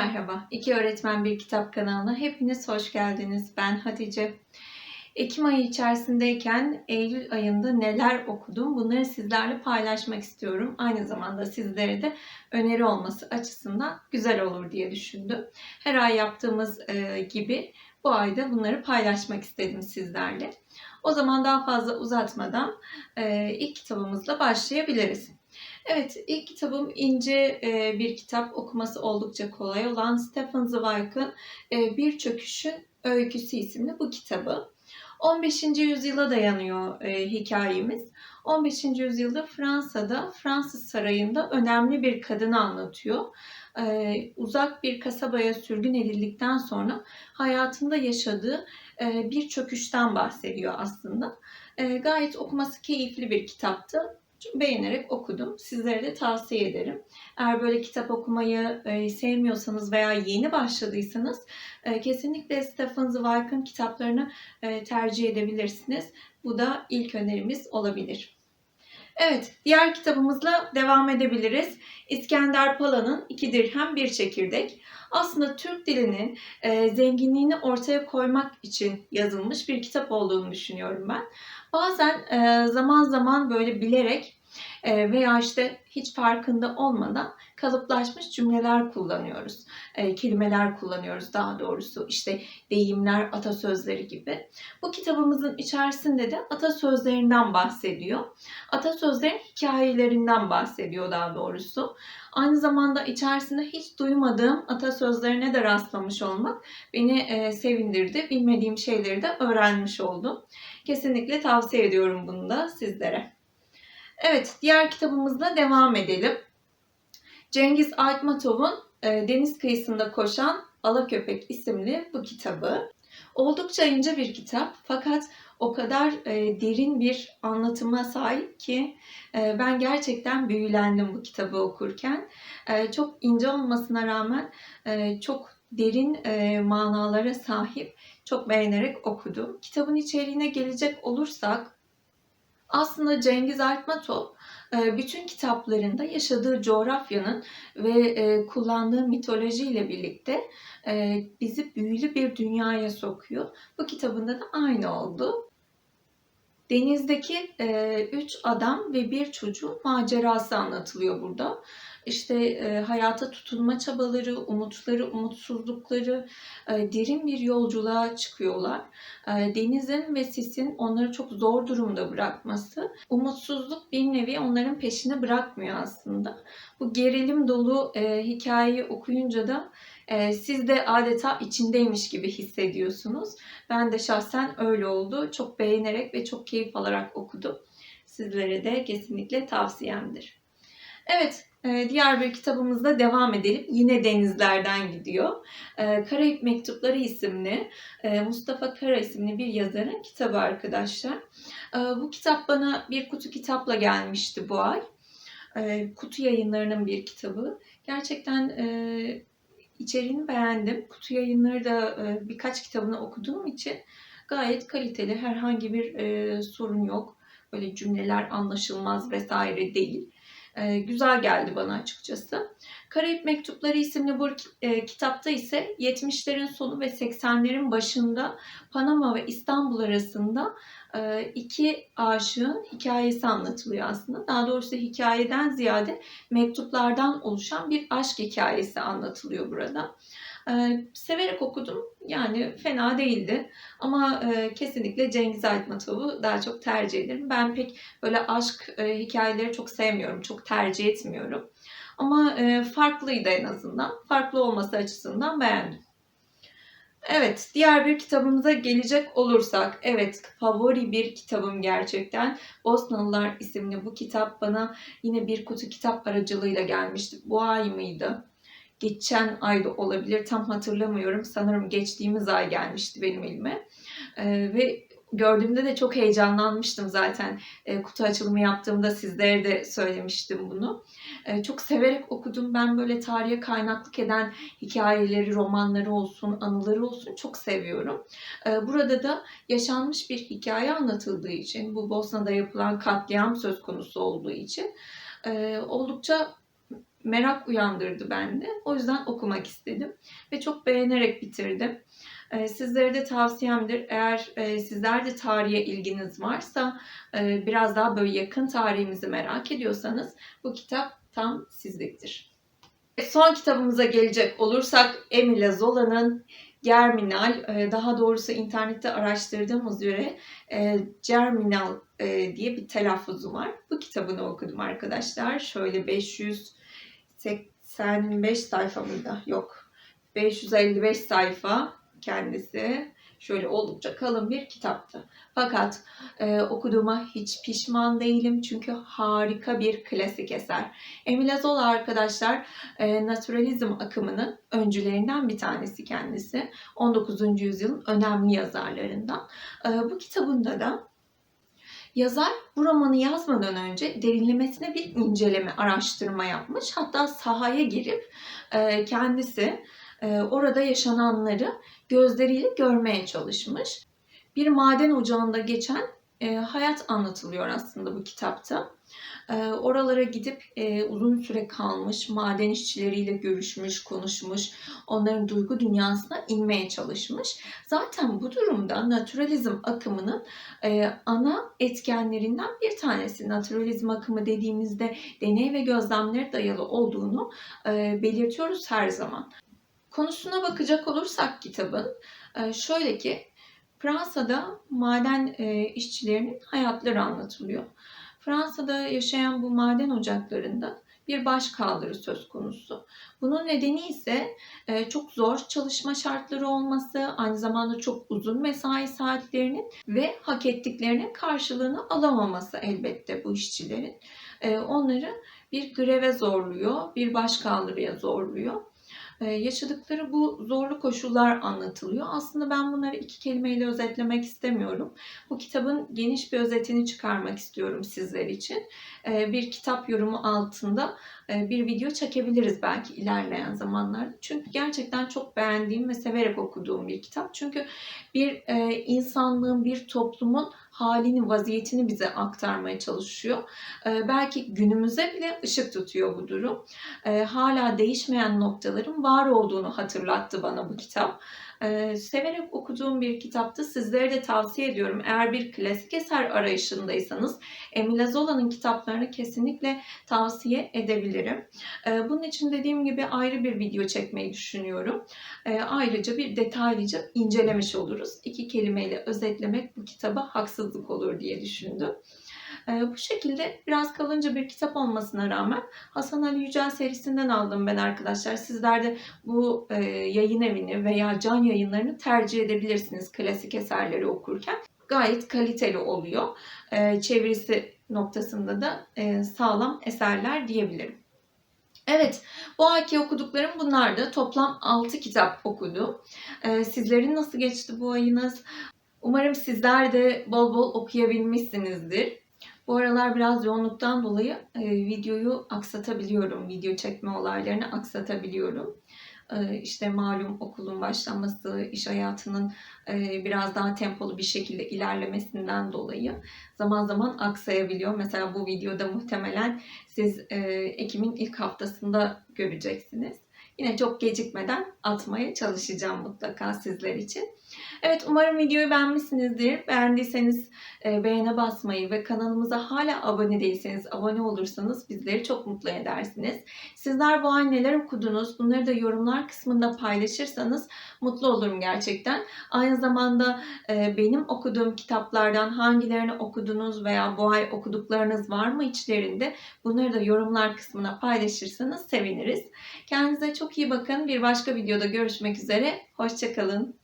merhaba. İki Öğretmen Bir Kitap kanalına hepiniz hoş geldiniz. Ben Hatice. Ekim ayı içerisindeyken Eylül ayında neler okudum bunları sizlerle paylaşmak istiyorum. Aynı zamanda sizlere de öneri olması açısından güzel olur diye düşündüm. Her ay yaptığımız e, gibi bu ayda bunları paylaşmak istedim sizlerle. O zaman daha fazla uzatmadan e, ilk kitabımızla başlayabiliriz. Evet, ilk kitabım ince e, bir kitap okuması oldukça kolay olan Stephen Zweig'ın e, Bir Çöküşün Öyküsü isimli bu kitabı. 15. yüzyıla dayanıyor e, hikayemiz. 15. yüzyılda Fransa'da, Fransız sarayında önemli bir kadını anlatıyor. Uzak bir kasabaya sürgün edildikten sonra hayatında yaşadığı bir çöküşten bahsediyor aslında. Gayet okuması keyifli bir kitaptı beğenerek okudum. Sizlere de tavsiye ederim. Eğer böyle kitap okumayı e, sevmiyorsanız veya yeni başladıysanız e, kesinlikle Stephen Zweig'ın kitaplarını e, tercih edebilirsiniz. Bu da ilk önerimiz olabilir. Evet, diğer kitabımızla devam edebiliriz. İskender Pala'nın İki Dirhem Bir Çekirdek. Aslında Türk dilinin e, zenginliğini ortaya koymak için yazılmış bir kitap olduğunu düşünüyorum ben. Bazen e, zaman zaman böyle bilerek e, veya işte hiç farkında olmadan kalıplaşmış cümleler kullanıyoruz. E, kelimeler kullanıyoruz daha doğrusu. İşte deyimler, atasözleri gibi. Bu kitabımızın içerisinde de atasözlerinden bahsediyor. Atasözlerin hikayelerinden bahsediyor daha doğrusu. Aynı zamanda içerisinde hiç duymadığım atasözlerine de rastlamış olmak beni e, sevindirdi. Bilmediğim şeyleri de öğrenmiş oldum. Kesinlikle tavsiye ediyorum bunu da sizlere. Evet, diğer kitabımızla devam edelim. Cengiz Aytmatov'un e, Deniz Kıyısında Koşan Alaköpek isimli bu kitabı. Oldukça ince bir kitap fakat o kadar e, derin bir anlatıma sahip ki e, ben gerçekten büyülendim bu kitabı okurken. E, çok ince olmasına rağmen e, çok derin e, manalara sahip. Çok beğenerek okudum. Kitabın içeriğine gelecek olursak aslında Cengiz Aytmatov e, bütün kitaplarında yaşadığı coğrafyanın ve e, kullandığı mitolojiyle birlikte e, bizi büyülü bir dünyaya sokuyor. Bu kitabında da aynı oldu. Denizdeki üç adam ve bir çocuğun macerası anlatılıyor burada işte e, hayata tutunma çabaları, umutları, umutsuzlukları, e, derin bir yolculuğa çıkıyorlar. E, denizin ve sisin onları çok zor durumda bırakması, umutsuzluk bir nevi onların peşini bırakmıyor aslında. Bu gerilim dolu e, hikayeyi okuyunca da e, siz de adeta içindeymiş gibi hissediyorsunuz. Ben de şahsen öyle oldu. Çok beğenerek ve çok keyif alarak okudum. Sizlere de kesinlikle tavsiyemdir. Evet, ee, diğer bir kitabımızda devam edelim. Yine denizlerden gidiyor. Ee, Karayip Mektupları isimli e, Mustafa Kara isimli bir yazarın kitabı arkadaşlar. Bu kitap bana bir kutu kitapla gelmişti bu ay. Kutu yayınlarının bir kitabı. Gerçekten e, içeriğini beğendim. Kutu yayınları da e, birkaç kitabını okuduğum için gayet kaliteli. Herhangi bir sorun yok. Böyle cümleler anlaşılmaz vesaire değil e, güzel geldi bana açıkçası. Karayip Mektupları isimli bu e, kitapta ise 70'lerin sonu ve 80'lerin başında Panama ve İstanbul arasında e, iki aşığın hikayesi anlatılıyor aslında. Daha doğrusu hikayeden ziyade mektuplardan oluşan bir aşk hikayesi anlatılıyor burada. Ee, severek okudum. Yani fena değildi. Ama e, kesinlikle Cengiz Aytmatov'u daha çok tercih ederim. Ben pek böyle aşk e, hikayeleri çok sevmiyorum. Çok tercih etmiyorum. Ama e, farklıydı en azından. Farklı olması açısından beğendim. Evet, diğer bir kitabımıza gelecek olursak, evet favori bir kitabım gerçekten. Bosnalılar isimli bu kitap bana yine bir kutu kitap aracılığıyla gelmişti. Bu ay mıydı? geçen ayda olabilir tam hatırlamıyorum. Sanırım geçtiğimiz ay gelmişti benim elime. Ee, ve gördüğümde de çok heyecanlanmıştım zaten. E, kutu açılımı yaptığımda sizlere de söylemiştim bunu. E, çok severek okudum. Ben böyle tarihe kaynaklık eden hikayeleri, romanları olsun, anıları olsun çok seviyorum. E, burada da yaşanmış bir hikaye anlatıldığı için, bu Bosna'da yapılan katliam söz konusu olduğu için e, oldukça merak uyandırdı bende. O yüzden okumak istedim ve çok beğenerek bitirdim. Ee, Sizlere de tavsiyemdir. Eğer e, sizler de tarihe ilginiz varsa, e, biraz daha böyle yakın tarihimizi merak ediyorsanız bu kitap tam sizliktir. Son kitabımıza gelecek olursak Emile Zola'nın Germinal, e, daha doğrusu internette araştırdığımız üzere Germinal diye bir telaffuzu var. Bu kitabını okudum arkadaşlar. Şöyle 585 sayfa mıydı? Yok. 555 sayfa kendisi. Şöyle oldukça kalın bir kitaptı. Fakat e, okuduğuma hiç pişman değilim çünkü harika bir klasik eser. Emile Zola arkadaşlar e, naturalizm akımının öncülerinden bir tanesi kendisi. 19. yüzyılın önemli yazarlarından. E, bu kitabında da yazar bu romanı yazmadan önce derinlemesine bir inceleme, araştırma yapmış. Hatta sahaya girip e, kendisi e, orada yaşananları gözleriyle görmeye çalışmış. Bir maden ocağında geçen e, hayat anlatılıyor aslında bu kitapta. E, oralara gidip e, uzun süre kalmış, maden işçileriyle görüşmüş, konuşmuş, onların duygu dünyasına inmeye çalışmış. Zaten bu durumda naturalizm akımının e, ana etkenlerinden bir tanesi. Naturalizm akımı dediğimizde deney ve gözlemlere dayalı olduğunu e, belirtiyoruz her zaman. Konusuna bakacak olursak kitabın, e, şöyle ki Fransa'da maden e, işçilerinin hayatları anlatılıyor. Fransa'da yaşayan bu maden ocaklarında bir baş kaldırı söz konusu. Bunun nedeni ise e, çok zor çalışma şartları olması, aynı zamanda çok uzun mesai saatlerinin ve hak ettiklerinin karşılığını alamaması elbette bu işçilerin. Onları bir greve zorluyor, bir baş kaldırıya zorluyor. Ee, yaşadıkları bu zorlu koşullar anlatılıyor. Aslında ben bunları iki kelimeyle özetlemek istemiyorum. Bu kitabın geniş bir özetini çıkarmak istiyorum sizler için. Ee, bir kitap yorumu altında e, bir video çekebiliriz belki ilerleyen zamanlarda. Çünkü gerçekten çok beğendiğim ve severek okuduğum bir kitap. Çünkü bir e, insanlığın, bir toplumun halini, vaziyetini bize aktarmaya çalışıyor. Ee, belki günümüze bile ışık tutuyor bu durum. hala değişmeyen noktaların var olduğunu hatırlattı bana bu kitap. Ee, severek okuduğum bir kitaptı. Sizlere de tavsiye ediyorum. Eğer bir klasik eser arayışındaysanız Emile Zola'nın kitaplarını kesinlikle tavsiye edebilirim. Ee, bunun için dediğim gibi ayrı bir video çekmeyi düşünüyorum. Ee, ayrıca bir detaylıca incelemiş oluruz. İki kelimeyle özetlemek bu kitaba haksızlık olur diye düşündüm. E, bu şekilde biraz kalınca bir kitap olmasına rağmen Hasan Ali Yücel serisinden aldım ben arkadaşlar. Sizler de bu e, yayın evini veya can yayınlarını tercih edebilirsiniz klasik eserleri okurken. Gayet kaliteli oluyor. E, çevirisi noktasında da e, sağlam eserler diyebilirim. Evet, bu ayki okuduklarım bunlardı. Toplam 6 kitap okudum. Ee, sizlerin nasıl geçti bu ayınız? Umarım sizler de bol bol okuyabilmişsinizdir. Bu aralar biraz yoğunluktan dolayı e, videoyu aksatabiliyorum. Video çekme olaylarını aksatabiliyorum. E, işte malum okulun başlaması, iş hayatının e, biraz daha tempolu bir şekilde ilerlemesinden dolayı zaman zaman aksayabiliyor. Mesela bu videoda muhtemelen siz e, Ekim'in ilk haftasında göreceksiniz. Yine çok gecikmeden atmaya çalışacağım mutlaka sizler için. Evet umarım videoyu beğenmişsinizdir. Beğendiyseniz e, beğene basmayı ve kanalımıza hala abone değilseniz abone olursanız bizleri çok mutlu edersiniz. Sizler bu ay neler okudunuz? Bunları da yorumlar kısmında paylaşırsanız mutlu olurum gerçekten. Aynı zamanda e, benim okuduğum kitaplardan hangilerini okudunuz veya bu ay okuduklarınız var mı içlerinde? Bunları da yorumlar kısmına paylaşırsanız seviniriz. Kendinize çok iyi bakın. Bir başka videoda görüşmek üzere. Hoşçakalın.